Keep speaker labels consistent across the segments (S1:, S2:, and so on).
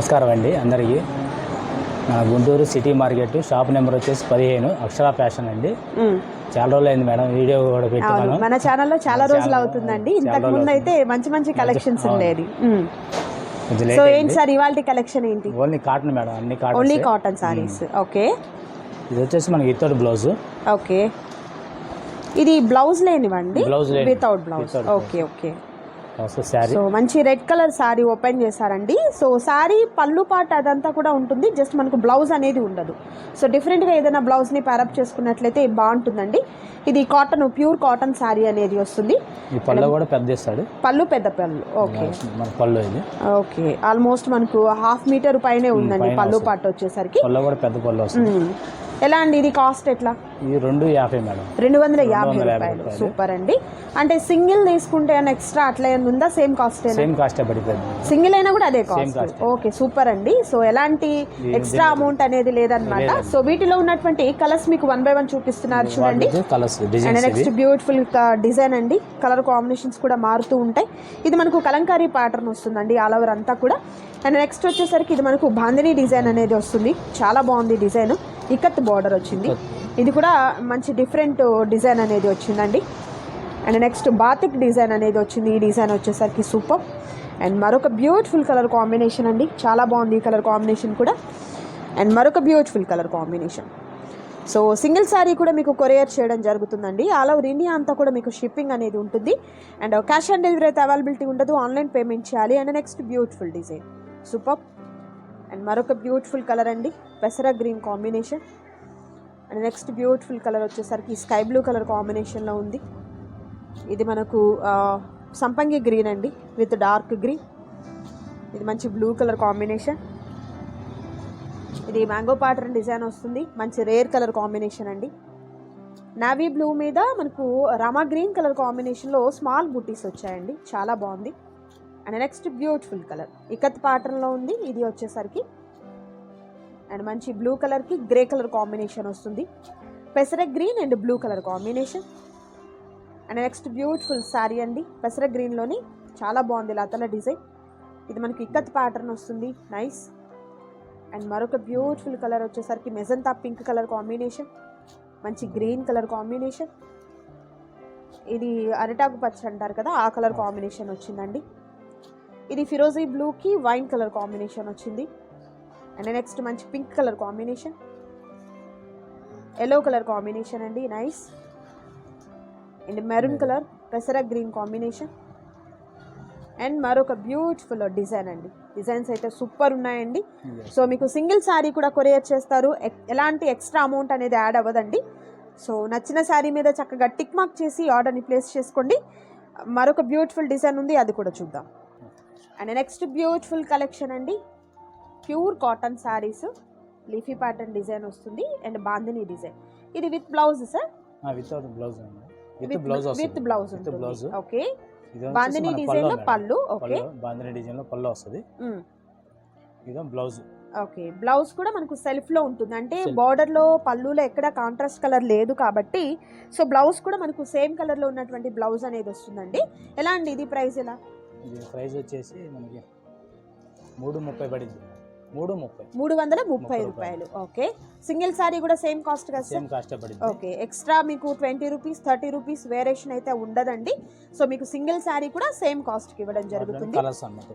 S1: నమస్కారం అండి అందరికీ. మన Guntur city market shop number వచ్చేసి పదిహేను అక్షర ఫ్యాషన్ అండి. చాలా రోజులు అయింది మేడం వీడియో కూడా పెట్టాను.
S2: మన ఛానల్లో చాలా రోజులు అవుతుందండి. ఇంతకు ముందు అయితే మంచి మంచి కలెక్షన్స్. ఉండేది. సో ఏంటి సార్ ఇవాళ కలెక్షన్ ఏంటి?
S1: ఓన్లీ కాటన్ మేడం అన్ని
S2: only
S1: cotton
S2: cotton saris okay.
S1: ఇది వచ్చేసి మనకి ఇత్తడి బ్లౌజ్
S2: ఓకే. ఇది బ్లౌజ్ లేనివ్వండి
S1: Blouse లేనివి.
S2: Without blouse. Okay okay. So మంచి రెడ్ కలర్ సారీ ఓపెన్ చేశారండి. సో సారీ పళ్ళు పాట అదంతా కూడా ఉంటుంది. జస్ట్ మనకు బ్లౌజ్ అనేది ఉండదు. సో డిఫరెంట్గా ఏదైనా బ్లౌజ్ని ప్యారప్ చేసుకున్నట్లయితే బాగుంటుందండి. ఇది కాటన్ ప్యూర్ కాటన్ సారీ అనేది వస్తుంది.
S1: పళ్ళు కూడా పెద్ద
S2: పళ్ళు పెద్ద పళ్ళు. ఓకే.
S1: పళ్ళు ఇది.
S2: ఓకే. ఆల్మోస్ట్ మనకు హాఫ్ మీటర్ పైనే ఉందండి పళ్ళు. పాట వచ్చేసరికి.
S1: పళ్ళు కూడా పెద్ద పళ్ళు వస్తుంది.
S2: ఎలా అండి ఇది కాస్ట్ ఎట్లా?
S1: ఇది రెండు యాభై మేడం.
S2: రెండు వందల యాభై రూపాయలు. సూపర్ అండి. అంటే సింగిల్ తీసుకుంటే ఎక్స్ట్రా అట్లా ఉందా? సేమ్ కాస్ట్
S1: సేమ్ కాస్టే పడిపోయింది
S2: సింగిల్ అయినా కూడా అదే కాస్ట్. ఓకే సూపర్ అండి. సో ఎలాంటి ఎక్స్ట్రా అమౌంట్ అనేది లేదనమాట. సో వీటిలో ఉన్నటువంటి కలర్స్ మీకు వన్ బై వన్ చూపిస్తున్నారు చూడండి. అండ్ నెక్స్ట్ బ్యూటిఫుల్ డిజైన్ అండి. కలర్ కాంబినేషన్స్ కూడా మారుతూ ఉంటాయి. ఇది మనకు కలంకారీ ప్యాటర్న్ వస్తుందండి ఆల్ ఓవర్ అంతా కూడా. అండ్ నెక్స్ట్ వచ్చేసరికి ఇది మనకు బాందిని డిజైన్ అనేది వస్తుంది. చాలా బాగుంది డిజైన్. ఇకత్ బార్డర్ వచ్చింది. ఇది కూడా మంచి డిఫరెంట్ డిజైన్ అనేది వచ్చిందండి. అండ్ నెక్స్ట్ బాతిక్ డిజైన్ అనేది వచ్చింది. ఈ డిజైన్ వచ్చేసరికి సూపర్. అండ్ మరొక బ్యూటిఫుల్ కలర్ కాంబినేషన్ అండి. చాలా బాగుంది ఈ కలర్ కాంబినేషన్ కూడా. అండ్ మరొక beautiful colour combination. So single sari కూడా మీకు కొరియర్ చేయడం జరుగుతుందండి. ఆల్ ఓవర్ ఇండియా అంతా కూడా మీకు షిప్పింగ్ అనేది ఉంటుంది. అండ్ క్యాష్ ఆన్ డెలివరీ అయితే అవైలబిలిటీ ఉండదు. ఆన్లైన్ పేమెంట్ చేయాలి. And next beautiful design. Super. And మరొక బ్యూటిఫుల్ కలర్ అండి పెసర green combination. And next beautiful colour వచ్చేసరికి స్కై బ్లూ కలర్ కాంబినేషన్లో ఉంది. ఇది మనకు సంపంగి గ్రీన్ అండి విత్ డార్క్ గ్రీన్. ఇది మంచి బ్లూ కలర్ కాంబినేషన్. ఇది మ్యాంగో ప్యాటర్న్ డిజైన్ వస్తుంది మంచి రేర్ కలర్ కాంబినేషన్ అండి. నావీ బ్లూ మీద మనకు రమా గ్రీన్ కలర్ కాంబినేషన్లో స్మాల్ బుటీస్ వచ్చాయండి చాలా బాగుంది. And next beautiful colour ikat ప్యాటర్న్లో ఉంది ఇది వచ్చేసరికి. అండ్ మంచి బ్లూ కలర్కి గ్రే కలర్ కాంబినేషన్ వస్తుంది. పెసర green and blue colour combination and next beautiful sari అండి పెసర గ్రీన్లోని చాలా బాగుంది లతల డిజైన్ ఇది మనకి ఇక్కత్ ప్యాటర్న్ వస్తుంది నైస్ అండ్ మరొక బ్యూటిఫుల్ కలర్ వచ్చేసరికి మెజంతా పింక్ కలర్ కాంబినేషన్ మంచి గ్రీన్ కలర్ కాంబినేషన్ ఇది అరిటాకు పచ్చ అంటారు కదా ఆ కలర్ కాంబినేషన్ వచ్చిందండి. ఇది ఫిరోజీ బ్లూకి వైన్ కలర్ కాంబినేషన్ వచ్చింది. అండ్ నెక్స్ట్ మంచి pink colour combination. Yellow colour combination అండి నైస్. అండ్ మెరూన్ కలర్ పెసర గ్రీన్ కాంబినేషన్. అండ్ మరొక బ్యూటిఫుల్ డిజైన్ అండి. డిజైన్స్ అయితే సూపర్ ఉన్నాయండి. సో మీకు సింగిల్ శారీ కూడా కొరియర్ చేస్తారు. ఎలాంటి ఎక్స్ట్రా అమౌంట్ అనేది యాడ్ అవ్వదండి. సో నచ్చిన శారీ మీద చక్కగా టిక్ మార్క్ చేసి ఆర్డర్ని ప్లేస్ చేసుకోండి. మరొక బ్యూటిఫుల్ డిజైన్ ఉంది అది కూడా చూద్దాం. అండ్ నెక్స్ట్ బ్యూటిఫుల్ కలెక్షన్ అండి. Pure cotton saris leafy pattern design వస్తుంది. And bandhani design. ఇది with blouse sir?
S1: Without blouse with blouse
S2: with blouse okay. Bandhani
S1: డిజైన్లో.
S2: పళ్ళు ఓకే.
S1: బాందిని డిజైన్లో పళ్ళు వస్తుంది. ఇదో బ్లౌజ్.
S2: ఓకే. బ్లౌజ్ కూడా మనకు సెల్ఫ్లో ఉంటుంది. అంటే. బార్డర్లో పళ్ళులో ఎక్కడ కాంట్రాస్ట్ కలర్ లేదు కాబట్టి సో బ్లౌజ్ కూడా మనకు సేమ్ కలర్లో ఉన్నటువంటి బ్లౌజ్ అనేది వస్తుందండి. ఎలా అండి? ఇది ప్రైస్ ఎలా?
S1: ఇది ప్రైస్ వచ్చేసి మనకి మూడు ముప్పై పడింది. మూడు ముప్పై.
S2: మూడు వందల ముప్పై రూపాయలు. ఓకే. సింగిల్ సారీ కూడా సేమ్ కాస్ట్ కదా సార్?
S1: సేమ్ కాస్ట్ పడింది.
S2: ఓకే. ఎక్స్ట్రా మీకు twenty rupees thirty rupees variation అయితే ఉండదండి. సో మీకు సింగిల్ శారీ కూడా సేమ్ కాస్ట్కి ఇవ్వడం జరుగుతుంది.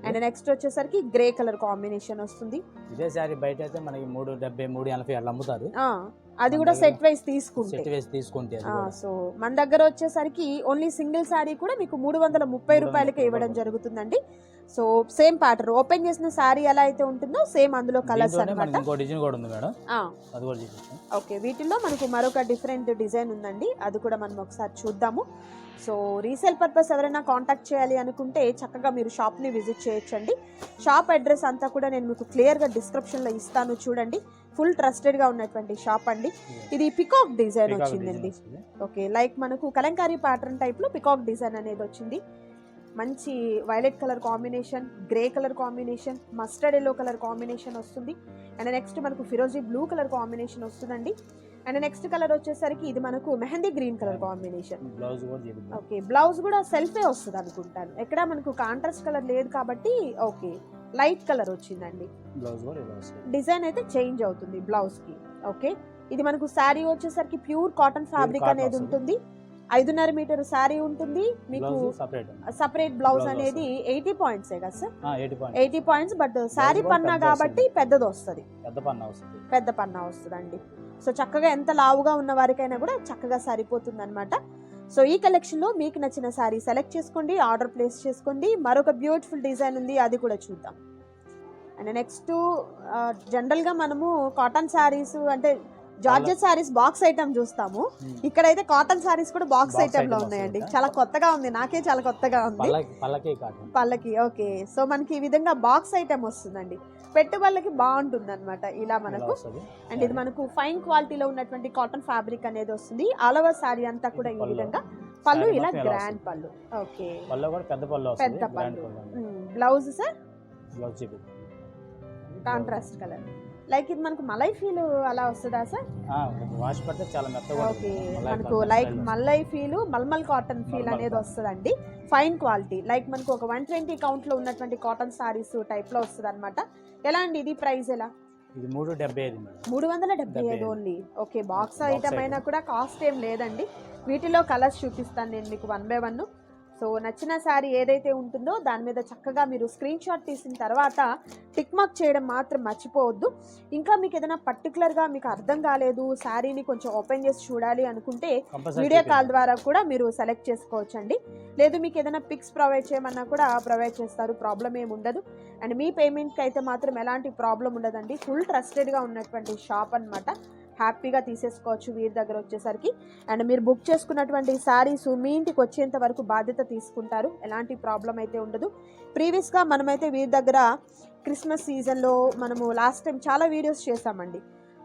S2: అండ్ నెక్స్ట్ వచ్చేసరికి గ్రే కలర్ కాంబినేషన్ వస్తుంది.
S1: ఇదే శారీ బయట అయితే మనకి మూడు డెబ్బై మూడు ఎనభై అట్లా అమ్ముతారు.
S2: అది కూడా సెట్ వైస్ తీసుకుంటే.
S1: సెట్ వేసి తీసుకుంటే.
S2: సో మన దగ్గర వచ్చేసరికి ఓన్లీ సింగిల్ శారీ కూడా మీకు మూడు వందల ముప్పై రూపాయలకే ఇవ్వడం జరుగుతుందండి. సో సేమ్ ప్యాటర్న్ ఓపెన్ చేసిన శారీ ఎలా అయితే ఉంటుందో సేమ్ అందులో కలర్స్ అనమాట
S1: డిజైన్ కూడా ఉంది మేడం. అది కూడా
S2: ఓకే వీటిల్లో మనకు మరొక డిఫరెంట్ డిజైన్ ఉందండి. అది కూడా మనం ఒకసారి చూద్దాము. సో రీసేల్ పర్పస్ ఎవరైనా కాంటాక్ట్ చేయాలి అనుకుంటే చక్కగా మీరు షాప్ని విజిట్ చేయొచ్చండి. షాప్ అడ్రస్ అంతా కూడా నేను మీకు క్లియర్గా డిస్క్రిప్షన్లో ఇస్తాను చూడండి. ఫుల్ ట్రస్టెడ్గా ఉన్నటువంటి షాప్ అండి. ఇది పికాక్ డిజైన్ వచ్చిందండి. ఓకే లైక్ మనకు కలంకారీ ప్యాటర్న్ టైప్లో పికాక్ డిజైన్ అనేది వచ్చింది. మంచి violet colour combination grey colour combination mustard yellow colour combination వస్తుంది. అండ్ నెక్స్ట్ మనకు ఫిరోజీ బ్లూ కలర్ కాంబినేషన్ వస్తుందండి. అండ్ నెక్స్ట్ కలర్ వచ్చేసరికి ఇది మనకు mehndi green colour combination. Okay blouse కూడా సెల్ఫే వస్తుంది అనుకుంటాను. ఎక్కడ మనకు కాంట్రాస్ట్ కలర్ లేదు కాబట్టి ఓకే. లైట్ కలర్ వచ్చిందండి. డిజైన్ అయితే చేంజ్ అవుతుంది బ్లౌజ్కి ఓకే? ఇది మనకు శారీ వచ్చేసరికి ప్యూర్ కాటన్ ఫ్యాబ్రిక్ అనేది. ఉంటుంది. ఐదున్నర మీటర్ శారీ ఉంటుంది. మీకు
S1: సపరేట్
S2: బ్లౌజ్ అనేది ఎయిటీ పాయింట్స్ కదా sir
S1: eighty point
S2: eighty points but sari పన్నా కాబట్టి. పెద్దది వస్తుంది.
S1: పెద్ద పన్న వస్తుంది.
S2: వస్తుందండి. సో చక్కగా ఎంత లావుగా ఉన్న వారికైనా కూడా చక్కగా సరిపోతుంది అనమాట సో ఈ కలెక్షన్లో మీకు నచ్చిన శారీ సెలెక్ట్ చేసుకోండి ఆర్డర్ ప్లేస్ చేసుకోండి. మరొక బ్యూటిఫుల్ డిజైన్ ఉంది అది కూడా చూద్దాం. అండ్ నెక్స్ట్ జనరల్గా మనము కాటన్ శారీస్ అంటే జార్జెట్ శారీస్ బాక్స్ ఐటమ్ చూస్తాము.
S1: Hmm.
S2: ఇక్కడైతే కాటన్ శారీస్ కూడా బాక్స్
S1: ఐటమ్లో
S2: ఉన్నాయండి. చాలా కొత్తగా ఉంది. నాకే చాలా కొత్తగా ఉంది.
S1: పల్లకి
S2: ఓకే. సో మనకి ఈ విధంగా బాక్స్ ఐటమ్ వస్తుందండి. పెట్టుబడులకి బాగుంటుంది అనమాట ఇలా మనకు. అండ్ ఇది మనకు ఫైన్ క్వాలిటీలో ఉన్నటువంటి కాటన్ ఫ్యాబ్రిక్ అనేది వస్తుంది. ఆల్ ఓవర్ శారీ అంతా కూడా ఈ. విధంగా. పళ్ళు ఇలా గ్రాండ్ పళ్ళు. ఓకే.
S1: పళ్ళు కూడా పెద్ద పళ్ళు
S2: పెద్ద పళ్ళు. Blouse sir
S1: blouse
S2: contrast colour like ఇది మనకు మలై ఫీల్ అలా వస్తుందా సార్?
S1: వాష్ పడితే చాలా మెత్తగా
S2: ఓకే.
S1: మలై
S2: మనకు లైక్ మల్లై ఫీల్ మల్మల్ కాటన్ ఫీల్ అనేది. వస్తుందండి. ఫైన్ క్వాలిటీ లైక్ మనకు ఒక వన్ ట్వంటీ కౌంట్లో ఉన్నటువంటి కాటన్ సారీస్ టైప్లో వస్తుంది అనమాట ఎలా అండి ఇది ప్రైస్ ఎలా?
S1: ఇది మూడు డెబ్బై ఐదు మేడం.
S2: వందల డెబ్బై ఐదు. ఓన్లీ ఓకే బాక్స్ ఐటమ్ అయినా కూడా కాస్ట్ ఏం లేదండి. వీటిలో కలర్స్ చూపిస్తాను నేను మీకు వన్ బై వన్ సో నచ్చిన శారీ ఏదైతే ఉంటుందో దాని మీద చక్కగా మీరు స్క్రీన్ షాట్ తీసిన తర్వాత టిక్ మార్క్ చేయడం మాత్రం మర్చిపోవద్దు. ఇంకా మీకు ఏదైనా పర్టికులర్గా మీకు అర్థం కాలేదు శారీని కొంచెం ఓపెన్ చేసి చూడాలి అనుకుంటే వీడియో కాల్ ద్వారా కూడా మీరు సెలెక్ట్ చేసుకోవచ్చండి. లేదు మీకు ఏదైనా పిక్స్ ప్రొవైడ్ చేయమన్నా కూడా ప్రొవైడ్ చేస్తారు ప్రాబ్లం ఏమి ఉండదు. అండ్ మీ పేమెంట్కి అయితే మాత్రం ఎలాంటి ప్రాబ్లం ఉండదండి. ఫుల్ ట్రస్టెడ్గా ఉన్నటువంటి షాప్ అన్నమాట. హ్యాపీగా తీసేసుకోవచ్చు వీరి దగ్గర వచ్చేసరికి. అండ్ మీరు బుక్ చేసుకున్నటువంటి శారీస్ మీ ఇంటికి వచ్చేంత వరకు బాధ్యత తీసుకుంటారు. ఎలాంటి ప్రాబ్లం అయితే ఉండదు. ప్రీవియస్గా మనమైతే వీరి దగ్గర క్రిస్మస్ సీజన్లో మనము లాస్ట్ టైం చాలా వీడియోస్ చేసామండి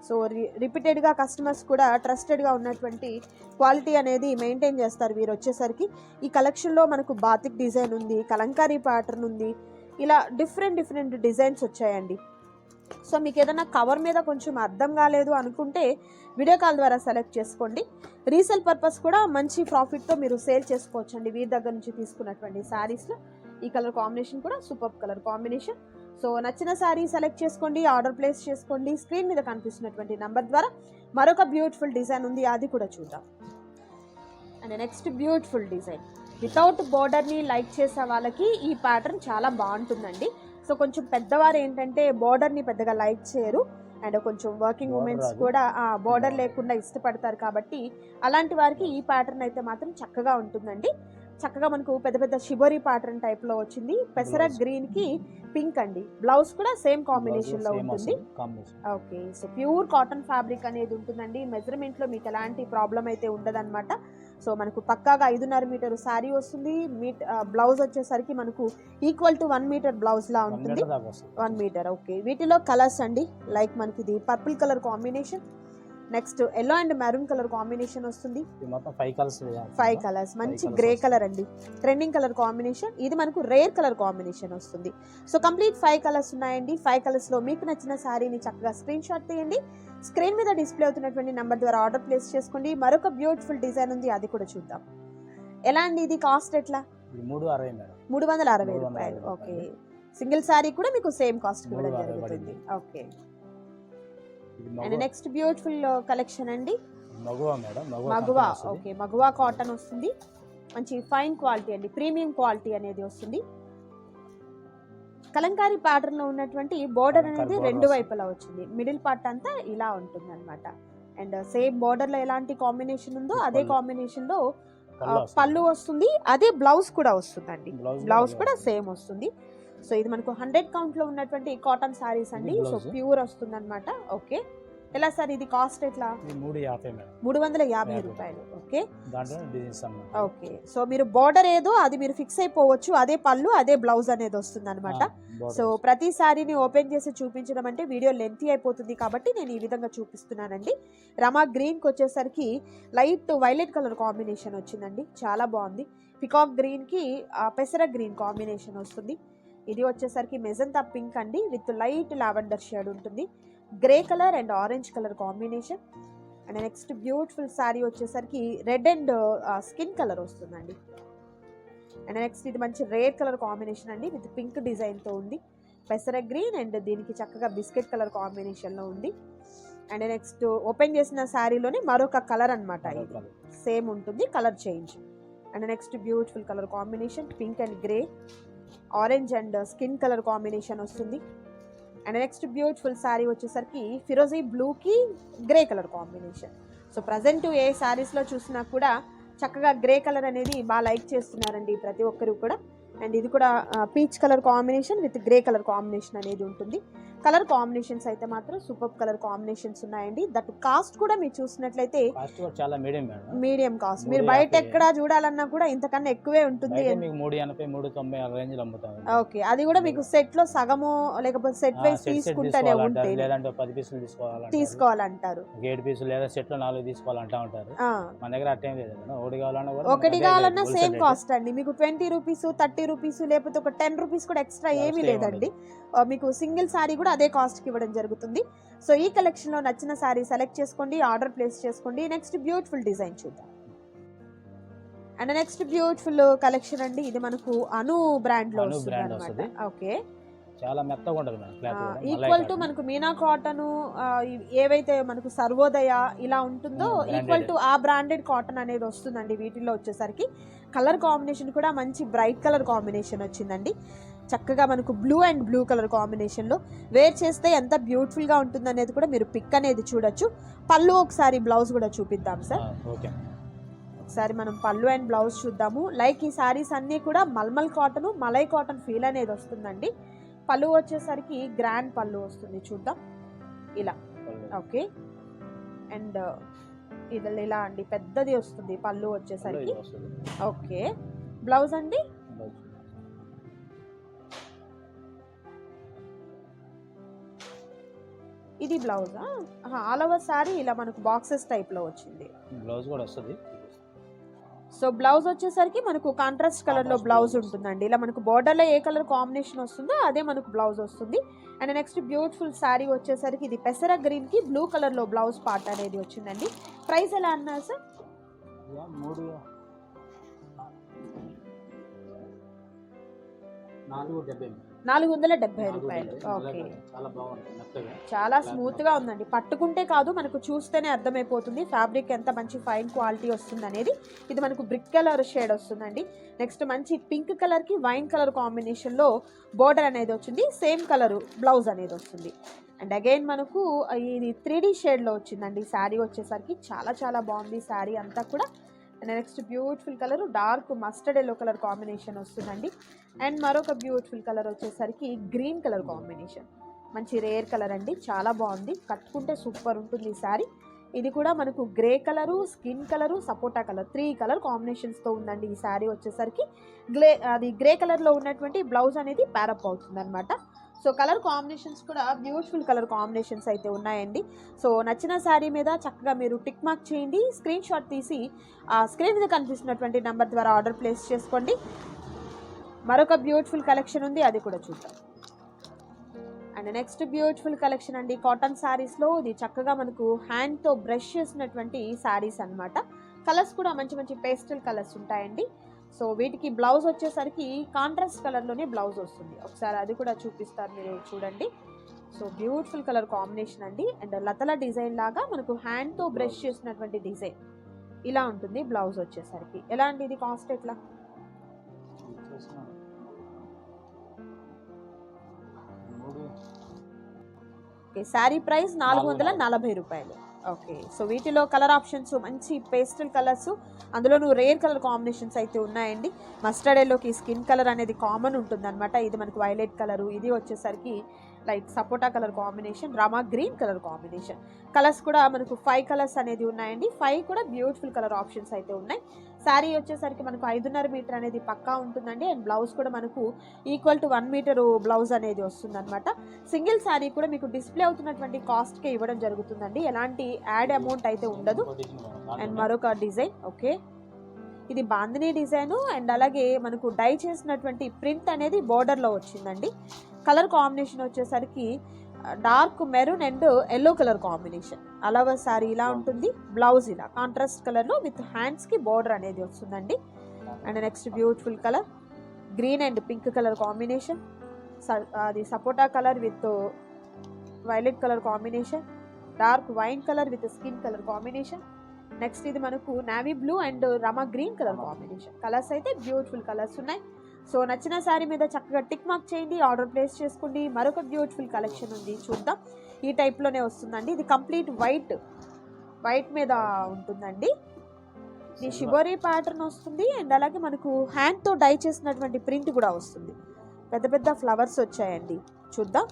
S2: సో రి రిపీటెడ్గా కస్టమర్స్ కూడా ట్రస్టెడ్గా ఉన్నటువంటి క్వాలిటీ అనేది మెయింటైన్ చేస్తారు వీరు వచ్చేసరికి. ఈ కలెక్షన్లో మనకు బాతిక్ డిజైన్ ఉంది కలంకారీ ప్యాటర్న్ ఉంది. ఇలా డిఫరెంట్ డిఫరెంట్ డిజైన్స్ వచ్చాయండి. సో మీకు ఏదైనా కవర్ మీద కొంచెం అర్థం కాలేదు అనుకుంటే వీడియో కాల్ ద్వారా సెలెక్ట్ చేసుకోండి. రీసేల్ పర్పస్ కూడా మంచి ప్రాఫిట్తో మీరు సేల్ చేసుకోవచ్చు అండి వీరి దగ్గర నుంచి తీసుకున్నటువంటి శారీస్లో ఈ కలర్ కాంబినేషన్ కూడా సూపర్ కలర్ కాంబినేషన్ సో నచ్చిన శారీ సెలెక్ట్ చేసుకోండి ఆర్డర్ ప్లేస్ చేసుకోండి. స్క్రీన్ మీద కనిపిస్తున్నటువంటి నంబర్ ద్వారా మరొక బ్యూటిఫుల్ డిజైన్ ఉంది. అది కూడా చూద్దాం. And next beautiful design without బోర్డర్ని like చేసే వాళ్ళకి ఈ ప్యాటర్న్ చాలా బాగుంటుందండి. సో కొంచెం పెద్దవారు ఏంటంటే బోర్డర్ని పెద్దగా లైక్ చేయరు. అండ్ కొంచెం వర్కింగ్ ఉమెన్స్. కూడా బోర్డర్ లేకుండా ఇష్టపడతారు కాబట్టి అలాంటి వారికి ఈ ప్యాటర్న్ అయితే మాత్రం చక్కగా ఉంటుందండి. చక్కగా మనకు పెద్ద పెద్ద షిబోరి ప్యాటర్న్ టైప్లో వచ్చింది. పెసర. గ్రీన్కి పింక్ అండి. బ్లౌజ్ కూడా సేమ్ కాంబినేషన్లో ఉంటుంది. Okay. So pure cotton fabric అనేది ఉంటుందండి. మెజర్మెంట్లో మీకు ఎలాంటి ప్రాబ్లం అయితే ఉండదన్నమాట. సో మనకు పక్కాగా ఐదున్నర మీటర్ శారీ వస్తుంది. మీట్ బ్లౌజ్ వచ్చేసరికి మనకు equal to one metre blouse లా ఉంటుంది. వన్ మీటర్ ఓకే వీటిలో కలర్స్ అండి. లైక్ మనకి ఇది purple colour combination next yellow and maroon colour combination వస్తుంది.
S1: ఫైవ్ కలర్స్
S2: ఫైవ్ కలర్స్ మంచి గ్రే. కలర్ అండి. ట్రెండింగ్ కలర్ కాంబినేషన్ ఇది మనకు రేర్ కలర్ కాంబినేషన్ వస్తుంది. సో కంప్లీట్ ఫైవ్ కలర్స్ ఉన్నాయండి. ఫైవ్ కలర్స్లో మీకు నచ్చిన శారీని చక్కగా స్క్రీన్ షాట్ తీయండి. స్క్రీన్ మీద డిస్ప్లే అవుతున్నటువంటి నెంబర్ ద్వారా ఆర్డర్ ప్లేస్ చేసుకోండి. మరొక బ్యూటిఫుల్ డిజైన్ ఉంది. అది కూడా చూద్దాం. ఎలా అండి ఇది? కాస్ట్ ఎట్లా?
S1: మూడు అరవై మేడం.
S2: మూడు వందల అరవై రూపాయలు. ఓకే. సింగిల్ శారీ కూడా మీకు సేమ్ కాస్ట్ ఇవ్వడం
S1: అరవై
S2: జరుగుతుంది. Okay and next beautiful collection అండి?
S1: Maguva madam Maguva.
S2: Okay Maguva cotton వస్తుంది. మంచి ఫైన్ క్వాలిటీ అండి ప్రీమియం క్వాలిటీ అనేది వస్తుంది. కలంకారీ ప్యాటర్న్లో ఉన్నటువంటి బోర్డర్ అనేది రెండు. వైపులా వచ్చింది. మిడిల్ పార్ట్ అంతా ఇలా ఉంటుంది అనమాట అండ్ సేమ్ బోర్డర్లో ఎలాంటి కాంబినేషన్ ఉందో అదే. కాంబినేషన్లో ఆ,
S1: పళ్ళు వస్తుంది.
S2: అదే బ్లౌజ్ కూడా వస్తుందండి.
S1: బ్లౌజ్ కూడా
S2: సేమ్ వస్తుంది. సో ఇది మనకు హండ్రెడ్ కౌంట్లో ఉన్నటువంటి కాటన్ సారీస్ అండి. సో. ప్యూర్ వస్తుంది అనమాట ఓకే. ఎలా సార్ ఇది కాస్ట్ ఎట్లా?
S1: మూడు
S2: వందల యాభై. రూపాయలు. ఓకే. ఓకే. సో మీరు బార్డర్ ఏదో అది మీరు ఫిక్స్ అయిపోవచ్చు. అదే పళ్ళు అదే బ్లౌజ్ అనేది వస్తుంది అనమాట సో ప్రతి సారీని ఓపెన్ చేసి చూపించడం అంటే వీడియో లెంతీ అయిపోతుంది కాబట్టి నేను ఈ విధంగా చూపిస్తున్నానండి. రమా గ్రీన్కి వచ్చేసరికి లైట్ వైలెట్ కలర్ కాంబినేషన్ వచ్చిందండి. చాలా బాగుంది. పికాక్ గ్రీన్కి పెసర గ్రీన్ కాంబినేషన్ వస్తుంది. ఇది వచ్చేసరికి మెజంతా పింక్ అండి విత్ లైట్ లావెండర్ షేడ్ ఉంటుంది. Grey colour and orange colour combination. And next beautiful sari వచ్చేసరికి రెడ్ అండ్ స్కిన్ కలర్ వస్తుందండి. అండ్ నెక్స్ట్ ఇది మంచి రేర్ కలర్ కాంబినేషన్ అండి విత్ పింక్ డిజైన్తో ఉంది. పెసర గ్రీన్ అండ్ దీనికి చక్కగా బిస్కెట్ కలర్ కాంబినేషన్లో ఉంది. అండ్ నెక్స్ట్ ఓపెన్ చేసిన శారీలోనే మరొక కలర్ అన్నమాట ఇది. సేమ్ ఉంటుంది colour change. And next beautiful colour combination pink and grey. Orange and skin colour combination వస్తుంది. అండ్ నెక్స్ట్ బ్యూటిఫుల్ శారీ వచ్చేసరికి ఫిరోజీ బ్లూకి grey colour combination. So present ఏ శారీస్లో చూసినా కూడా చక్కగా గ్రే కలర్ అనేది బాగా లైక్ చేస్తున్నారండి ప్రతి ఒక్కరు కూడా. అండ్ ఇది కూడా peach colour combination with grey colour combination అనేది ఉంటుంది. కలర్ కాంబినేషన్స్ అయితే మాత్రం సూపర్ కలర్ కాంబినేషన్స్ ఉన్నాయండి. దట్ కాస్ట్ కూడా మీరు చూసినట్లయితే
S1: చాలా మీడియం మేడం.
S2: Medium cost. మీరు బయట. ఎక్కడ చూడాలన్నా కూడా ఇంతకన్నా ఎక్కువే ఉంటుంది
S1: మూడు ఎనభై మూడు తొంభై రేంజ్
S2: ఓకే. అది కూడా మీకు సెట్లో సగము లేకపోతే సెట్ వైస్ తీసుకుంటూనే ఉంటే
S1: లేదంటే పది పీసులు తీసుకోవాలంటారు.
S2: తీసుకోవాలంటారు.
S1: ఏడు పీసులు లేదా సెట్లో నాలుగు తీసుకోవాలంటా ఉంటారు. మన దగ్గర అట్టేం లేదు ఒకటి కావాలన్నా
S2: ఒకటి సేమ్. కాస్ట్ అండి. మీకు ట్వంటీ రూపీస్ థర్టీ రూపీస్ లేకపోతే ఒక టెన్ రూపీస్ కూడా ఎక్స్ట్రా ఏమీ లేదండి. మీకు సింగిల్ శారీ కూడా అదే కాస్ట్కి ఇవ్వడం జరుగుతుంది సో ఈ కలెక్షన్లో నచ్చిన శారీ సెలెక్ట్ చేసుకోండి ఆర్డర్ ప్లేస్ చేసుకోండి నెక్స్ట్ బ్యూటిఫుల్ డిజైన్ చూద్దాం అండ్ నెక్స్ట్ బ్యూటిఫుల్ కలెక్షన్ అండి ఇది మనకు అను
S1: బ్రాండ్లో
S2: వస్తుంది అనమాట. ఓకే
S1: చాలా మెత్తగా ఉంటుంది కూడా.
S2: Equal to. మనకు మీనా కాటన్ ఏవైతే మనకు సర్వోదయ ఇలా ఉంటుందో. ఈక్వల్ టు ఆ బ్రాండెడ్ కాటన్ అనేది వస్తుందండి వీటిల్లో వచ్చేసరికి కలర్ కాంబినేషన్ కూడా మంచి బ్రైట్ కలర్ కాంబినేషన్ వచ్చిందండి చక్కగా మనకు బ్లూ అండ్ బ్లూ కలర్ కాంబినేషన్లో వేర్ చేస్తే ఎంత బ్యూటిఫుల్గా ఉంటుంది అనేది కూడా మీరు పిక్ అనేది చూడొచ్చు. పళ్ళు ఒకసారి బ్లౌజ్ కూడా చూపిద్దాం సార్.
S1: ఓకే.
S2: ఒకసారి మనం పళ్ళు అండ్ బ్లౌజ్ చూద్దాము. లైక్ ఈ శారీస్ అన్నీ కూడా mulmul cotton malai cotton feel అనేది వస్తుందండి. పళ్ళు వచ్చేసరికి గ్రాండ్ పళ్ళు వస్తుంది. చూద్దాం. ఇలా. ఓకే అండ్ ఇది ఇలా అండి. పెద్దది వస్తుంది పళ్ళు వచ్చేసరికి. ఓకే బ్లౌజ్ అండి? ఇది బ్లౌజా? ఆల్ ఓవర్ శారీ ఇలా మనకు బాక్సెస్ టైప్లో వచ్చింది.
S1: బ్లౌజ్ కూడా వస్తుంది.
S2: సో బ్లౌజ్ వచ్చేసరికి మనకు కాంట్రాస్ట్ కలర్లో
S1: Contrast
S2: బ్లౌజ్. ఉంటుందండి. ఇలా మనకు border లో ఏ కలర్ కాంబినేషన్ వస్తుందో అదే మనకు బ్లౌజ్ వస్తుంది. అండ్ నెక్స్ట్ బ్యూటిఫుల్ శారీ వచ్చేసరికి ఇది పెసర గ్రీన్కి బ్లూ కలర్లో బ్లౌజ్ పార్ట్ అనేది వచ్చిందండి. ప్రైస్ ఎలా అన్నారు సార్?
S1: నాలుగు
S2: వందల డెబ్బై రూపాయలు. ఓకే.
S1: చాలా
S2: స్మూత్గా ఉందండి. పట్టుకుంటే కాదు మనకు చూస్తేనే అర్థమైపోతుంది ఫ్యాబ్రిక్ ఎంత మంచి ఫైన్ క్వాలిటీ వస్తుంది అనేది ఇది మనకు బ్రిక్ కలర్ షేడ్ వస్తుందండి. నెక్స్ట్ మంచి పింక్ కలర్కి వైన్ కలర్ కాంబినేషన్లో బోర్డర్ అనేది వచ్చింది. సేమ్ కలర్ బ్లౌజ్ అనేది వస్తుంది. అండ్ అగైన్ మనకు ఇది త్రీ డీ షేడ్లో వచ్చిందండి. శారీ వచ్చేసరికి చాలా చాలా బాగుంది. శారీ అంతా కూడా and next beautiful colour dark mustard yellow colour combination వస్తుందండి. అండ్ మరొక బ్యూటిఫుల్ కలర్ వచ్చేసరికి గ్రీన్ కలర్ కాంబినేషన్ మంచి రేర్ కలర్ అండి చాలా బాగుంది. కట్టుకుంటే సూపర్ ఉంటుంది ఈ శారీ ఇది కూడా మనకు grey colour skin colour sapota colour three colour కాంబినేషన్స్తో ఉందండి ఈ శారీ వచ్చేసరికి. గ్లే అది గ్రే కలర్లో ఉన్నటువంటి బ్లౌజ్ అనేది ప్యారప్ అవుతుంది అనమాట సో కలర్ కాంబినేషన్స్ కూడా బ్యూటిఫుల్ కలర్ కాంబినేషన్స్ అయితే ఉన్నాయండి. సో నచ్చిన శారీ మీద చక్కగా మీరు టిక్ మార్క్ చేయండి. స్క్రీన్ షాట్ తీసి ఆ స్క్రీన్ మీద కనిపిస్తున్నటువంటి నెంబర్ ద్వారా ఆర్డర్ ప్లేస్ చేసుకోండి. మరొక బ్యూటిఫుల్ కలెక్షన్ ఉంది అది కూడా చూద్దాం. అండ్ నెక్స్ట్ బ్యూటిఫుల్ కలెక్షన్ అండి కాటన్ శారీస్లో ఇది చక్కగా మనకు హ్యాండ్తో బ్రష్ చేసినటువంటి శారీస్ అన్నమాట. కలర్స్ కూడా మంచి మంచి పేస్టల్ కలర్స్ ఉంటాయండి. సో వీటికి బ్లౌజ్ వచ్చేసరికి కాంట్రాస్ట్ కలర్లోనే బ్లౌజ్ వస్తుంది. ఒకసారి అది కూడా చూపిస్తారు మీరు చూడండి. సో బ్యూటిఫుల్ కలర్ కాంబినేషన్ అండి. అండ్ లతల డిజైన్ లాగా మనకు హ్యాండ్తో బ్రష్ చేసినటువంటి డిజైన్. ఇలా ఉంటుంది బ్లౌజ్ వచ్చేసరికి. ఎలా అండి ఇది కాస్ట్ ఎట్లా? ఓకే శారీ ప్రైస్ నాలుగు వందల నలభై రూపాయలు. ఓకే సో వీటిలో కలర్ ఆప్షన్స్ మంచి పేస్టల్ కలర్స్ అందులోనూ రేర్ కలర్ కాంబినేషన్స్ అయితే ఉన్నాయండి. మస్టర్డ్ ఎల్లోకి స్కిన్ కలర్ అనేది కామన్ ఉంటుందన్నమాట. ఇది మనకు వైలెట్ కలరు ఇది వచ్చేసరికి లైక్ సపోటా colour combination Rama green colour combination. Colours కూడా మనకు ఫైవ్ కలర్స్ అనేది ఉన్నాయండి. ఫైవ్ కూడా బ్యూటిఫుల్ కలర్ ఆప్షన్స్ అయితే ఉన్నాయి. శారీ వచ్చేసరికి మనకు ఐదున్నర మీటర్ అనేది పక్కా ఉంటుందండి. అండ్ బ్లౌజ్ కూడా మనకు equal to one metre blouse అనేది వస్తుందన్నమాట. సింగిల్ శారీ కూడా మీకు డిస్ప్లే అవుతున్నటువంటి కాస్ట్కే ఇవ్వడం జరుగుతుందండి. ఎలాంటి యాడ్ అమౌంట్ అయితే ఉండదు. అండ్ మరొక డిజైన్ ఓకే ఇది బాందినీ డిజైను అండ్ అలాగే మనకు డై చేసినటువంటి ప్రింట్ అనేది బోర్డర్లో వచ్చిందండి. కలర్ కాంబినేషన్ వచ్చేసరికి dark maroon and yellow colour combination. అలాగ సారీ ఇలా ఉంటుంది బ్లౌజ్ ఇలా. కాంట్రాస్ట్ కలర్లో విత్ హ్యాండ్స్కి బార్డర్ అనేది వస్తుందండి. And next beautiful colour green and pink colour combination. అది సపోటా colour with violet colour combination. Dark wine colour with skin colour combination. Next ఇది మనకు navy blue and Rama green colour combination. Colours అయితే beautiful colours ఉన్నాయి. So నచ్చిన శారీ మీద చక్కగా tick mark చేయండి order place చేసుకోండి. మరొక బ్యూటిఫుల్ కలెక్షన్ ఉంది చూద్దాం. ఈ టైప్లోనే వస్తుందండి. ఇది కంప్లీట్ వైట్ వైట్ మీద ఉంటుందండి. ఇది షిబోరీ ప్యాటర్న్ వస్తుంది అండ్ అలాగే మనకు హ్యాండ్తో డై చేసినటువంటి ప్రింట్ కూడా వస్తుంది. పెద్ద పెద్ద ఫ్లవర్స్ వచ్చాయండి. చూద్దాం.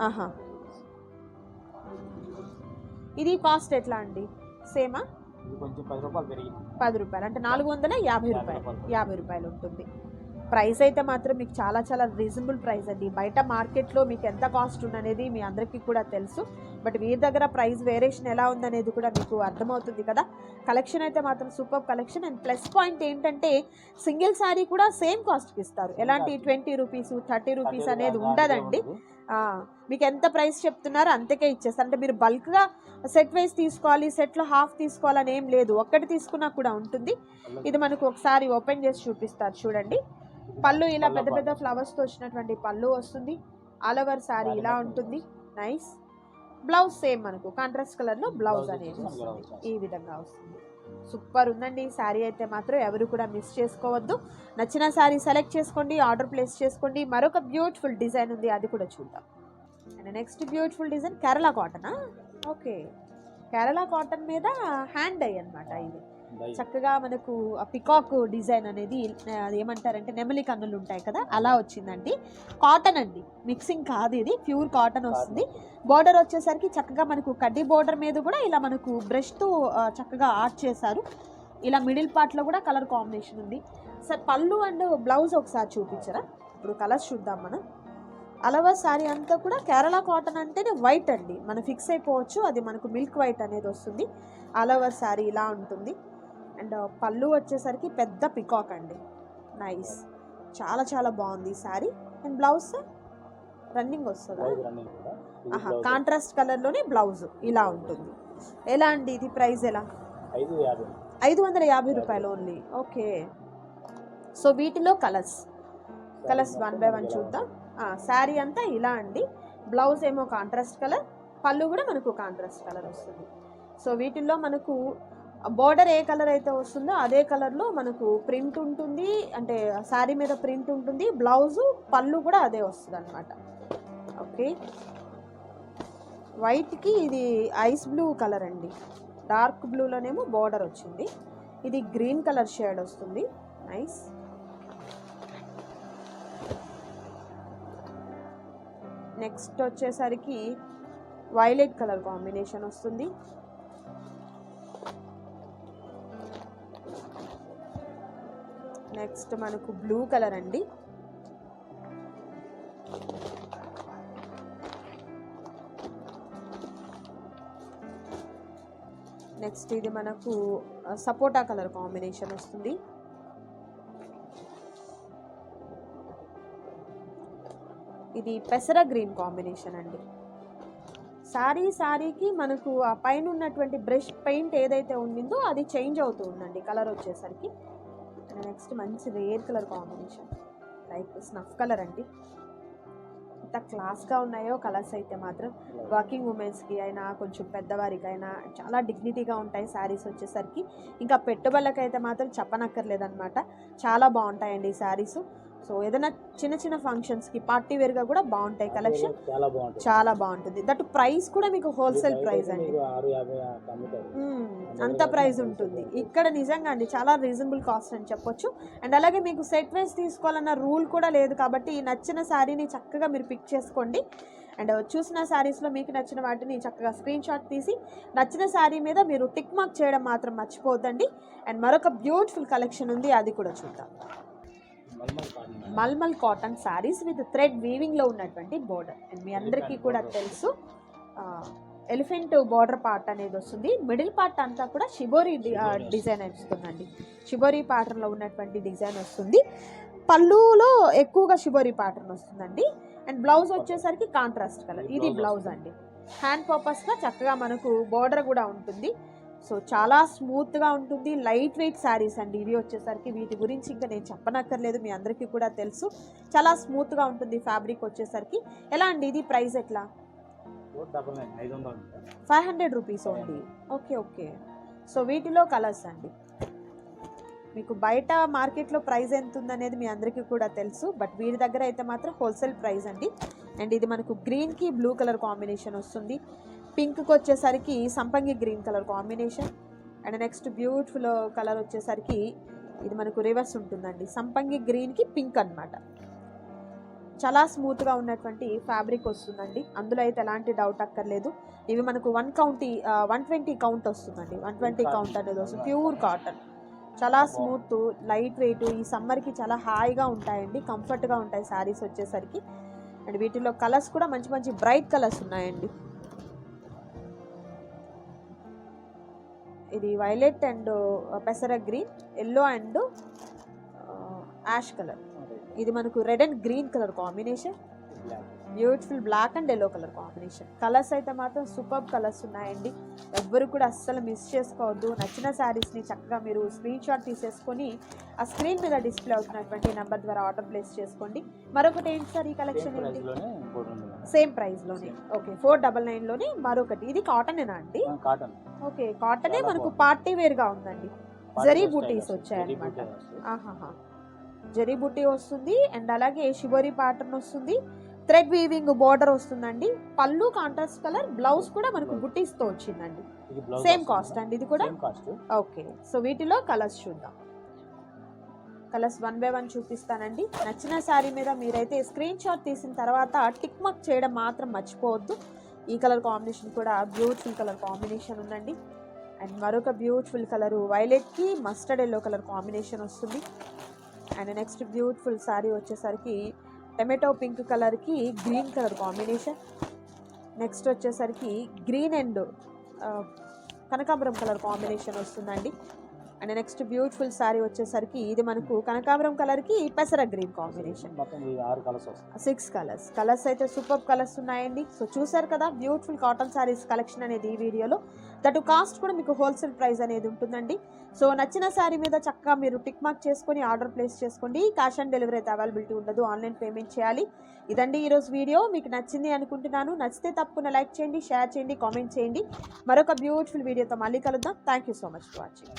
S2: ఆహా. ఇది కాస్ట్ ఎట్లా అండి? సేమా
S1: కొంచెం పది రూపాయలు పెరిగింది.
S2: పది రూపాయలు. అంటే నాలుగు వందల యాభై రూపాయలు. యాభై రూపాయలు ఉంటుంది. ప్రైస్ అయితే మాత్రం మీకు చాలా చాలా రీజనబుల్ ప్రైస్ అండి. బయట మార్కెట్లో మీకు ఎంత కాస్ట్ ఉందనేది మీ అందరికీ కూడా తెలుసు. బట్ వీరి దగ్గర ప్రైస్ వేరియేషన్ ఎలా ఉందనేది కూడా మీకు అర్థమవుతుంది కదా. కలెక్షన్ అయితే మాత్రం super collection. And plus point ఏంటంటే సింగిల్ శారీ కూడా సేమ్ కాస్ట్కి ఇస్తారు. ఎలాంటి ట్వంటీ రూపీస్ థర్టీ రూపీస్ అనేది ఉండదండి. మీకు ఎంత ప్రైస్ చెప్తున్నారో అంతకే ఇచ్చేస్తారు అంటే మీరు బల్క్గా సెట్ వైజ్ తీసుకోవాలి సెట్లో హాఫ్ తీసుకోవాలని ఏం లేదు. ఒక్కటి తీసుకున్నా కూడా ఉంటుంది. ఇది మనకు ఒకసారి ఓపెన్ చేసి చూపిస్తారు చూడండి. పళ్ళు ఇలా పెద్ద పెద్ద ఫ్లవర్స్తో వచ్చినటువంటి పళ్ళు వస్తుంది. ఆల్ ఓవర్ శారీ ఇలా ఉంటుంది. నైస్. బ్లౌజ్ సేమ్ మనకు. కాంట్రాస్ట్ కలర్లో బ్లౌజ్ అనేది ఈ విధంగా వస్తుంది. సూపర్ ఉందండి. ఈ శారీ అయితే మాత్రం ఎవరు కూడా మిస్ చేసుకోవద్దు. నచ్చిన శారీ సెలెక్ట్ చేసుకోండి ఆర్డర్ ప్లేస్ చేసుకోండి. మరొక బ్యూటిఫుల్ డిజైన్ ఉంది అది కూడా చూద్దాం. And next beautiful design Kerala కాటనా? Okay. Kerala cotton మీద హ్యాండ్ డై అనమాట ఇది. చక్కగా మనకు పికాక్ డిజైన్ అనేది ఏమంటారంటే నెమలి కన్నులు ఉంటాయి కదా అలా వచ్చిందండి. కాటన్ అండి మిక్సింగ్ కాదు ఇది ప్యూర్ కాటన్ వస్తుంది. బోర్డర్ వచ్చేసరికి చక్కగా మనకు కడ్డీ బోర్డర్ మీద కూడా ఇలా మనకు బ్రష్తో చక్కగా ఆర్ట్ చేశారు. ఇలా మిడిల్ పార్ట్లో కూడా కలర్ కాంబినేషన్ ఉంది. సార్ పళ్ళు అండ్ బ్లౌజ్ ఒకసారి చూపించరా? ఇప్పుడు కలర్స్ చూద్దాం మనం. అలవా శారీ అంతా కూడా కేరళ కాటన్ అంటేనే వైట్ అండి. మనం ఫిక్స్ అయిపోవచ్చు అది మనకు మిల్క్ వైట్ అనేది వస్తుంది. అలవర్ శారీ ఇలా ఉంటుంది. అండ్ పళ్ళు వచ్చేసరికి పెద్ద పికాక్ అండి. నైస్ చాలా చాలా బాగుంది ఈ శారీ. అండ్ బ్లౌజ్ రన్నింగ్ వస్తుందా? కాంట్రాస్ట్ కలర్లోనే బ్లౌజ్ ఇలా ఉంటుంది. ఎలా అండి ఇది ప్రైస్ ఎలా?
S1: ఐదు
S2: వందల యాభై రూపాయలు ఓన్లీ ఓకే సో వీటిలో colours colours one by one చూద్దాం. శారీ అంతా ఇలా అండి. బ్లౌజ్ ఏమో కాంట్రాస్ట్ కలర్ పళ్ళు కూడా మనకు కాంట్రాస్ట్ కలర్ వస్తుంది. సో వీటిల్లో మనకు బోర్డర్ ఏ కలర్ అయితే వస్తుందో అదే కలర్లో మనకు ప్రింట్ ఉంటుంది అంటే శారీ మీద ప్రింట్ ఉంటుంది బ్లౌజు పళ్ళు కూడా అదే వస్తుంది అనమాట ఓకే వైట్కి ఇది ఐస్ బ్లూ కలర్ అండి. డార్క్ బ్లూలోనేమో బార్డర్ వచ్చింది. ఇది గ్రీన్ కలర్ షేడ్ వస్తుంది. నైస్ నెక్స్ట్ వచ్చేసరికి వైలెట్ కలర్ కాంబినేషన్ వస్తుంది. నెక్స్ట్ మనకు బ్లూ కలర్ అండి. నెక్స్ట్ ఇది మనకు సపోటా కలర్ కాంబినేషన్ వస్తుంది. ఇది పెసర గ్రీన్ కాంబినేషన్ అండి. శారీ సారీకి మనకు ఆ పైన ఉన్నటువంటి బ్రష్ పెయింట్ ఏదైతే ఉండిందో అది చేంజ్ అవుతూ ఉందండి కలర్ వచ్చేసరికి. నెక్స్ట్ మంచి rare colour combination like snuff colour అండి. ఎంత క్లాస్గా ఉన్నాయో కలర్స్ అయితే మాత్రం వర్కింగ్ ఉమెన్స్కి అయినా కొంచెం పెద్దవారికి అయినా చాలా డిగ్నిటీగా ఉంటాయి శారీస్ వచ్చేసరికి. ఇంకా పెట్టుబడులకైతే మాత్రం చెప్పనక్కర్లేదనమాట చాలా బాగుంటాయండి ఈ శారీస్ సో ఏదైనా చిన్న చిన్న ఫంక్షన్స్కి పార్టీ వేర్గా కూడా బాగుంటాయి కలెక్షన్
S1: చాలా బాగుంటుంది.
S2: చాలా బాగుంటుంది. దట్ ప్రైస్ కూడా మీకు హోల్సేల్ ప్రైస్ అండి. అంత ప్రైస్ ఉంటుంది. ఇక్కడ నిజంగా అండి చాలా రీజనబుల్ కాస్ట్ అని చెప్పొచ్చు. అండ్ అలాగే మీకు సెట్ వైజ్ తీసుకోవాలన్న రూల్ కూడా లేదు కాబట్టి నచ్చిన శారీని చక్కగా మీరు పిక్ చేసుకోండి. అండ్ చూసిన శారీస్లో మీకు నచ్చిన వాటిని చక్కగా స్క్రీన్ షాట్ తీసి నచ్చిన శారీ మీద మీరు టిక్ మార్క్ చేయడం మాత్రం మర్చిపోద్దండి అండ్ మరొక బ్యూటిఫుల్ కలెక్షన్ ఉంది అది కూడా చూద్దాం.
S1: Mulmul cotton
S2: saris with thread వీవింగ్లో ఉన్నటువంటి బోర్డర్ అండ్ మీ అందరికీ కూడా తెలుసు. ఎలిఫెంట్ బార్డర్ పార్ట్ అనేది వస్తుంది. మిడిల్ పార్ట్ అంతా కూడా షిబోరి డిజైన్ వస్తుందండి. షిబోరి ప్యాటర్న్లో ఉన్నటువంటి డిజైన్ వస్తుంది. పళ్ళులో ఎక్కువగా షిబోరి ప్యాటర్న్ వస్తుందండి. అండ్ బ్లౌజ్ వచ్చేసరికి కాంట్రాస్ట్ కలర్ ఇది బ్లౌజ్ అండి. హ్యాండ్ పర్పస్గా చక్కగా మనకు బార్డర్ కూడా ఉంటుంది. సో చాలా స్మూత్గా ఉంటుంది. లైట్ వెయిట్ శారీస్ అండి. ఇవి వచ్చేసరికి వీటి గురించి ఇంకా నేను చెప్పనక్కర్లేదు. మీ అందరికీ కూడా తెలుసు. చాలా స్మూత్గా ఉంటుంది ఫ్యాబ్రిక్ వచ్చేసరికి. ఎలా అండి? ఇది ప్రైస్ ఎట్లా. Five hundred rupees only. Okay okay. So వీటిలో కలర్స్ అండి. మీకు బయట మార్కెట్లో ప్రైస్ ఎంత ఉందనేది మీ అందరికీ కూడా తెలుసు. బట్ వీరి దగ్గర అయితే మాత్రం హోల్సేల్ ప్రైస్ అండి. అండ్ ఇది మనకు గ్రీన్కి బ్లూ కలర్ కాంబినేషన్ వస్తుంది. పింక్కి వచ్చేసరికి సంపంగి green colour combination. And next beautiful colour వచ్చేసరికి ఇది మనకు రివర్స్ ఉంటుందండి. సంపంగి గ్రీన్కి పింక్ అన్నమాట. చాలా స్మూత్గా ఉన్నటువంటి ఫ్యాబ్రిక్ వస్తుందండి. అందులో అయితే ఎలాంటి డౌట్ అక్కర్లేదు. ఇవి మనకు one county one twenty count వస్తుందండి. వన్ ట్వంటీ కౌంట్ అనేది వస్తుంది. Pure cotton. చాలా స్మూత్ లైట్ వెయిట్ ఈ సమ్మర్కి చాలా హాయిగా ఉంటాయండి. కంఫర్ట్గా ఉంటాయి శారీస్ వచ్చేసరికి. అండ్ వీటిలో కలర్స్ కూడా మంచి మంచి బ్రైట్ కలర్స్ ఉన్నాయండి. ఇది వైలెట్ అండ్ పెసర green yellow and ash colour. ఇది మనకు red and green colour combination. Beautiful black and yellow colour combination. Colours అయితే మాత్రం సూపర్ కలర్స్ ఉన్నాయండి. ఎవ్వరు కూడా అస్సలు మిస్ చేసుకోవద్దు. నచ్చిన శారీస్ని చక్కగా మీరు స్క్రీన్ షాట్ తీసేసుకొని ఆ స్క్రీన్ మీద డిస్ప్లే అవుతున్నటువంటి నెంబర్ ద్వారా ఆర్డర్ ప్లేస్ చేసుకోండి. మరొకటి ఏంటి సార్ ఈ కలెక్షన్
S1: సేమ్
S2: ఏంటి. సేమ్ ప్రైస్లోనే ఓకే ఫోర్ డబల్ నైన్లోనే మరొకటి. ఇది కాటనేనా అండి?
S1: కాటన్
S2: ఓకే కాటనే మనకు. పార్టీ వేర్గా ఉందండి
S1: పార్టీ
S2: జరీ బూటీస్. వచ్చాయన్నమాట.
S1: జరీ బూటీ వస్తుంది.
S2: ఆహాహా జరీ బుట్టి వస్తుంది అండ్ అలాగే షిబోరి ప్యాటర్న్ వస్తుంది థ్రెడ్ వీవింగ్ బార్డర్ వస్తుందండి పళ్ళు కాంట్రాస్ట్ కలర్ బ్లౌజ్ కూడా మనకు బుట్టీస్తో వచ్చిందండి
S1: ఇది బ్లౌజ్
S2: సేమ్. కాస్ట్ అండి ఇది కూడా ఓకే సో వీటిలో కలర్స్ చూద్దాం కలర్స్ వన్ బై వన్ చూపిస్తానండి నచ్చిన శారీ మీద మీరైతే స్క్రీన్ షాట్ తీసిన తర్వాత టిక్ మార్క్ చేయడం మాత్రం మర్చిపోవద్దు ఈ కలర్ కాంబినేషన్ కూడా బ్యూటిఫుల్ కలర్ కాంబినేషన్ ఉందండి. అండ్ మరొక బ్యూటిఫుల్ కలర్ వైలెట్కి మస్టర్డ్ ఎల్లో కలర్ కాంబినేషన్ వస్తుంది. అండ్ నెక్స్ట్ బ్యూటిఫుల్ శారీ వచ్చేసరికి టమాటో పింక్ కలర్కి గ్రీన్ కలర్ కాంబినేషన్. నెక్స్ట్ వచ్చేసరికి గ్రీన్ అండ్ కనకాంబరం కలర్ కాంబినేషన్ వస్తుందండి. అండ్ నెక్స్ట్ బ్యూటిఫుల్ శారీ వచ్చేసరికి ఇది మనకు కనకాంబరం కలర్కి పెసర green combination. Six colours. Colours అయితే సూపర్ కలర్స్ ఉన్నాయండి. సో చూసారు కదా బ్యూటిఫుల్ కాటన్ శారీస్ కలెక్షన్ అనేది ఈ వీడియోలో. దట్ కాస్ట్ కూడా మీకు హోల్సేల్ ప్రైస్ అనేది ఉంటుందండి. సో నచ్చిన శారీ మీద చక్కగా మీరు టిక్ మార్క్ చేసుకొని ఆర్డర్ ప్లేస్ చేసుకోండి. క్యాష్ ఆన్ డెలివరీ అయితే అవైలబిలిటీ ఉండదు. ఆన్లైన్ పేమెంట్ చేయాలి. ఇదండి ఈరోజు వీడియో. మీకు నచ్చింది అనుకుంటున్నాను. నచ్చితే తప్పకుండా లైక్ చేయండి షేర్ చేయండి కామెంట్ చేయండి. మరొక బ్యూటిఫుల్ వీడియోతో మళ్ళీ కలుద్దాం. Thank you so much for watching.